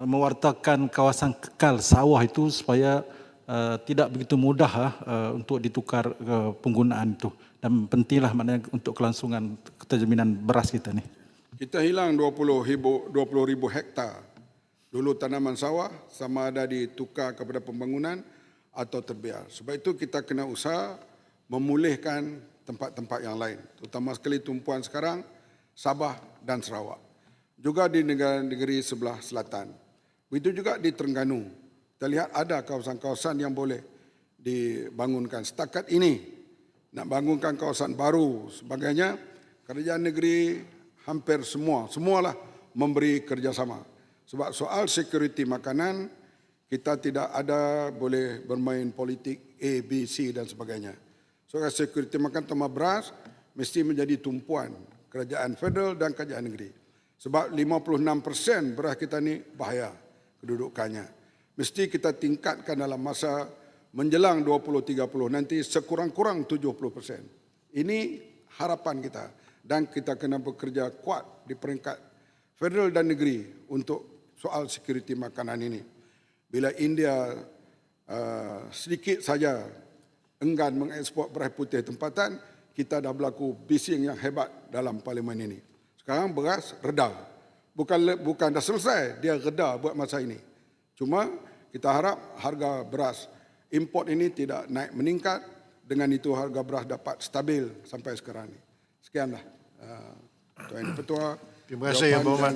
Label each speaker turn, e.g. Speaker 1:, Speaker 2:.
Speaker 1: mewartakan kawasan kekal sawah itu supaya uh, tidak begitu mudah uh, untuk ditukar uh, penggunaan itu dan pentinglah maknanya untuk kelangsungan keterjaminan beras kita ni.
Speaker 2: Kita hilang 20 ribu, 20 ribu hektar. Dulu tanaman sawah sama ada ditukar kepada pembangunan atau terbiar. Sebab itu kita kena usaha memulihkan tempat-tempat yang lain. Terutama sekali tumpuan sekarang Sabah dan Sarawak. Juga di negara-negeri sebelah selatan. Begitu juga di Terengganu. Kita lihat ada kawasan-kawasan yang boleh dibangunkan. Setakat ini nak bangunkan kawasan baru sebagainya kerajaan negeri hampir semua semualah memberi kerjasama sebab soal security makanan kita tidak ada boleh bermain politik A, B, C dan sebagainya. Soal security makan tambah beras mesti menjadi tumpuan kerajaan federal dan kerajaan negeri. Sebab 56% beras kita ni bahaya kedudukannya. Mesti kita tingkatkan dalam masa menjelang 2030 nanti sekurang-kurang 70%. Ini harapan kita dan kita kena bekerja kuat di peringkat federal dan negeri untuk soal security makanan ini. Bila India uh, sedikit saja enggan mengekspor beras putih tempatan, kita dah berlaku bising yang hebat dalam parlimen ini. Sekarang beras reda. Bukan bukan dah selesai, dia reda buat masa ini. Cuma kita harap harga beras import ini tidak naik meningkat. Dengan itu harga beras dapat stabil sampai sekarang ini. Sekianlah. Uh, Tuan Ketua.
Speaker 3: Terima kasih, Yang Berhormat.